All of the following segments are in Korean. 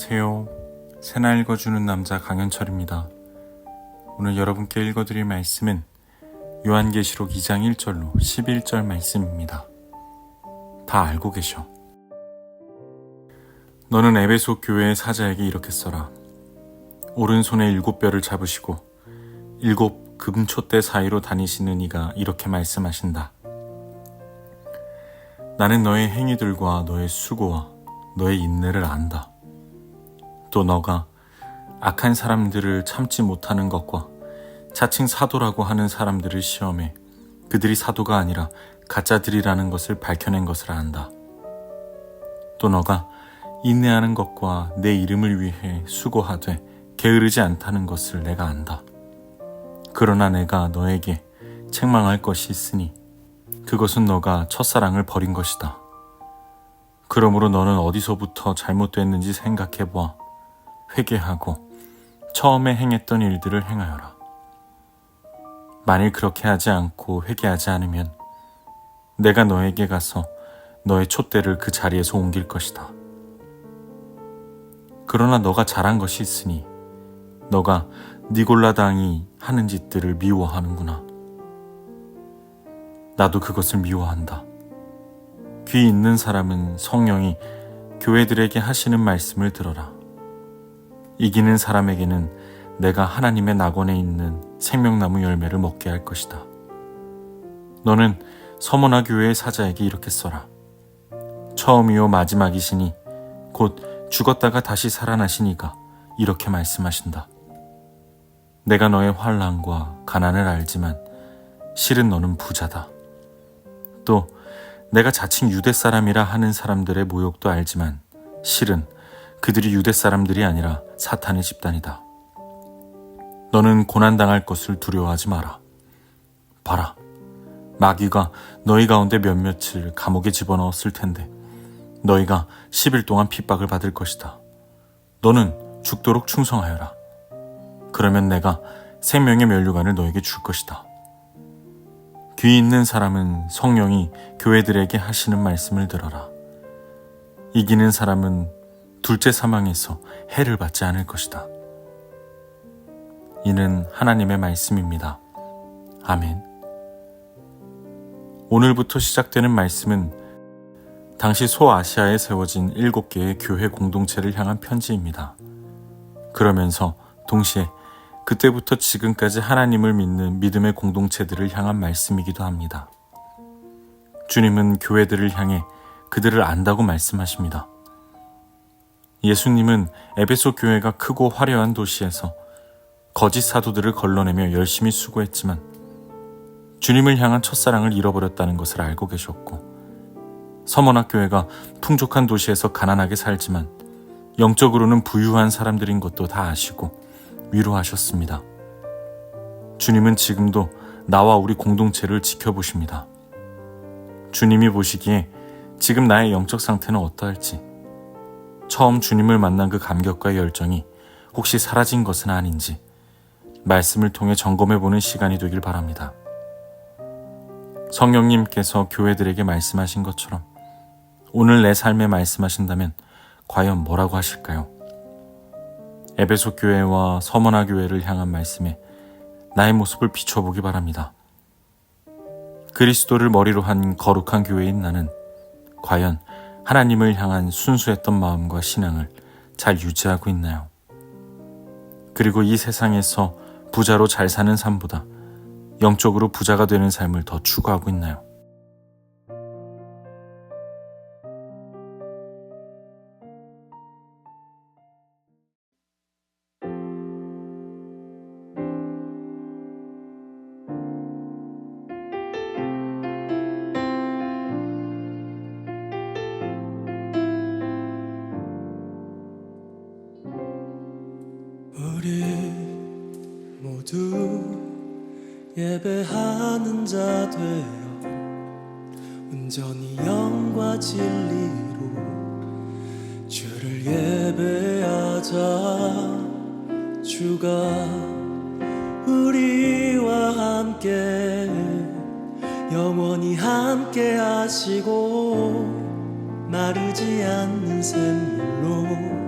안녕하세요. 새나 읽어주는 남자 강현철입니다. 오늘 여러분께 읽어드릴 말씀은 요한계시록 2장 1절로 11절 말씀입니다. 다 알고 계셔. 너는 에베소 교회의 사자에게 이렇게 써라. 오른손에 일곱 뼈를 잡으시고 일곱 금초대 사이로 다니시는 이가 이렇게 말씀하신다. 나는 너의 행위들과 너의 수고와 너의 인내를 안다. 또 너가 악한 사람들을 참지 못하는 것과 자칭 사도라고 하는 사람들을 시험해 그들이 사도가 아니라 가짜들이라는 것을 밝혀낸 것을 안다. 또 너가 인내하는 것과 내 이름을 위해 수고하되 게으르지 않다는 것을 내가 안다. 그러나 내가 너에게 책망할 것이 있으니 그것은 너가 첫사랑을 버린 것이다. 그러므로 너는 어디서부터 잘못됐는지 생각해 보아 회개하고 처음에 행했던 일들을 행하여라. 만일 그렇게 하지 않고 회개하지 않으면 내가 너에게 가서 너의 촛대를 그 자리에서 옮길 것이다. 그러나 너가 잘한 것이 있으니 너가 니골라당이 하는 짓들을 미워하는구나. 나도 그것을 미워한다. 귀 있는 사람은 성령이 교회들에게 하시는 말씀을 들어라. 이기는 사람에게는 내가 하나님의 낙원에 있는 생명나무 열매를 먹게 할 것이다. 너는 서머나 교회의 사자에게 이렇게 써라. 처음이요 마지막이시니 곧 죽었다가 다시 살아나시니가 이렇게 말씀하신다. 내가 너의 환란과 가난을 알지만 실은 너는 부자다. 또 내가 자칭 유대 사람이라 하는 사람들의 모욕도 알지만 실은 그들이 유대 사람들이 아니라 사탄의 집단이다. 너는 고난당할 것을 두려워하지 마라. 봐라. 마귀가 너희 가운데 몇몇을 감옥에 집어넣었을 텐데 너희가 10일 동안 핍박을 받을 것이다. 너는 죽도록 충성하여라. 그러면 내가 생명의 면류관을 너에게 줄 것이다. 귀 있는 사람은 성령이 교회들에게 하시는 말씀을 들어라. 이기는 사람은 둘째 사망에서 해를 받지 않을 것이다. 이는 하나님의 말씀입니다. 아멘. 오늘부터 시작되는 말씀은 당시 소아시아에 세워진 일곱 개의 교회 공동체를 향한 편지입니다. 그러면서 동시에 그때부터 지금까지 하나님을 믿는 믿음의 공동체들을 향한 말씀이기도 합니다. 주님은 교회들을 향해 그들을 안다고 말씀하십니다. 예수님은 에베소 교회가 크고 화려한 도시에서 거짓 사도들을 걸러내며 열심히 수고했지만 주님을 향한 첫사랑을 잃어버렸다는 것을 알고 계셨고 서머나 교회가 풍족한 도시에서 가난하게 살지만 영적으로는 부유한 사람들인 것도 다 아시고 위로하셨습니다. 주님은 지금도 나와 우리 공동체를 지켜보십니다. 주님이 보시기에 지금 나의 영적 상태는 어떠할지, 처음 주님을 만난 그 감격과 열정이 혹시 사라진 것은 아닌지, 말씀을 통해 점검해 보는 시간이 되길 바랍니다. 성령님께서 교회들에게 말씀하신 것처럼 오늘 내 삶에 말씀하신다면 과연 뭐라고 하실까요? 에베소 교회와 서머나 교회를 향한 말씀에 나의 모습을 비춰보기 바랍니다. 그리스도를 머리로 한 거룩한 교회인 나는 과연 하나님을 향한 순수했던 마음과 신앙을 잘 유지하고 있나요? 그리고 이 세상에서 부자로 잘 사는 삶보다 영적으로 부자가 되는 삶을 더 추구하고 있나요? 우리 모두 예배하는 자 되어 온전히 영과 진리로 주를 예배하자. 주가 우리와 함께 영원히 함께 하시고 마르지 않는 샘물로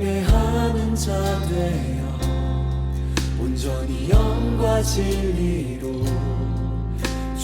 예배하는 자 되어 온전히 영과 진리로